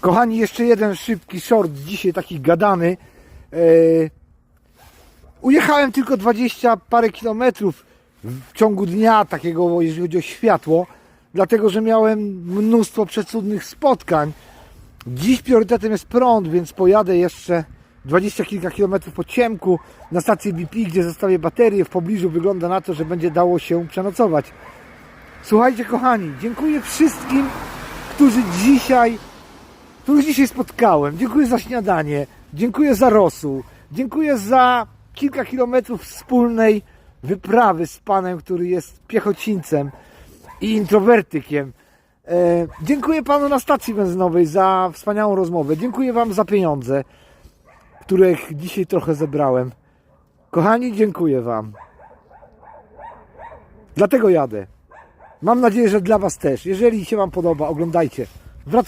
Kochani, jeszcze jeden szybki short, dzisiaj taki gadany. E, ujechałem tylko 20 parę kilometrów w ciągu dnia takiego, jeżeli chodzi o światło, dlatego że miałem mnóstwo przecudnych spotkań. Dziś priorytetem jest prąd, więc pojadę jeszcze 20 kilka kilometrów po ciemku na stację BP, gdzie zostawię baterię. W pobliżu wygląda na to, że będzie dało się przenocować. Słuchajcie, kochani, dziękuję wszystkim, którzy dzisiaj, których dzisiaj spotkałem. Dziękuję za śniadanie, dziękuję za rosół, dziękuję za kilka kilometrów wspólnej wyprawy z panem, który jest piechocińcem i introwertykiem. E, dziękuję panu na stacji benzynowej za wspaniałą rozmowę. Dziękuję wam za pieniądze, których dzisiaj trochę zebrałem. Kochani, dziękuję wam. Dlatego jadę. Mam nadzieję, że dla was też. Jeżeli się wam podoba, oglądajcie. Wracajcie.